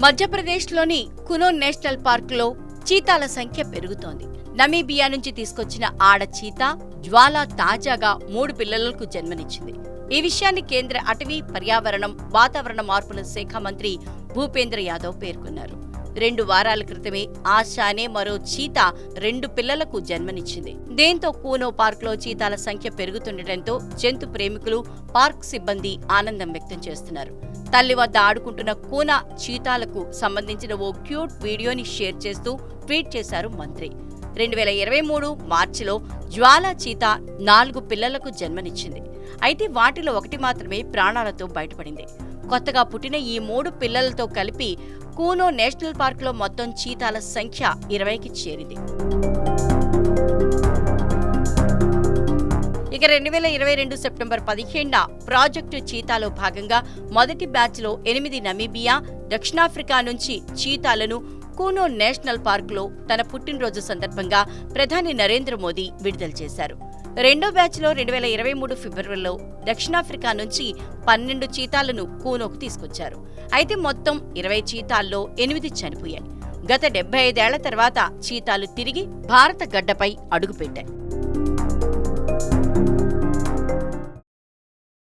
మధ్యప్రదేశ్లోని కునో నేషనల్ పార్కులో చీతాల సంఖ్య పెరుగుతోంది. నమీబియా నుంచి తీసుకొచ్చిన ఆడ చీత జ్వాల తాజాగా మూడు పిల్లలకు జన్మనిచ్చింది. ఈ విషయాన్ని కేంద్ర అటవీ పర్యావరణం వాతావరణ మార్పుల శాఖ మంత్రి భూపేంద్ర యాదవ్ పేర్కొన్నారు. రెండు వారాల క్రితమే ఆశానే మరో చీత రెండు పిల్లలకు జన్మనిచ్చింది. దీంతో కూనో పార్క్లో చీతాల సంఖ్య పెరుగుతుండటంతో జంతు ప్రేమికులు పార్క్ సిబ్బంది ఆనందం వ్యక్తం చేస్తున్నారు. తల్లి వద్ద ఆడుకుంటున్న కూన చీతాలకు సంబంధించిన ఓ క్యూట్ వీడియోని షేర్ చేస్తూ ట్వీట్ చేశారు మంత్రి. రెండు వేల ఇరవై మూడు మార్చిలో జ్వాలా చీత నాలుగు పిల్లలకు జన్మనిచ్చింది. అయితే వాటిలో ఒకటి మాత్రమే ప్రాణాలతో బయటపడింది. కొత్తగా పుట్టిన ఈ మూడు పిల్లలతో కలిపి కూనో నేషనల్ పార్క్లో మొత్తం చీతాల సంఖ్య ఇరవైకి చేరింది. ఇక రెండు వేల ఇరవై రెండు సెప్టెంబర్ పదిహేనున ప్రాజెక్టు చీతాలో భాగంగా మొదటి బ్యాచ్లో ఎనిమిది నమీబియా దక్షిణాఫ్రికా నుంచి చీతాలను కూనో నేషనల్ పార్క్లో తన పుట్టినరోజు సందర్భంగా ప్రధాని నరేంద్ర మోదీ విడుదల చేశారు. రెండో బ్యాచ్లో రెండు వేల ఇరవై మూడు ఫిబ్రవరిలో దక్షిణాఫ్రికా నుంచి పన్నెండు చీతాలను కూనోకు తీసుకొచ్చారు. అయితే మొత్తం ఇరవై చీతాల్లో ఎనిమిది చనిపోయాయి. గత డెబ్బై ఐదేళ్ళ తర్వాత చీతాలు తిరిగి భారత గడ్డపై అడుగుపెట్టాయి.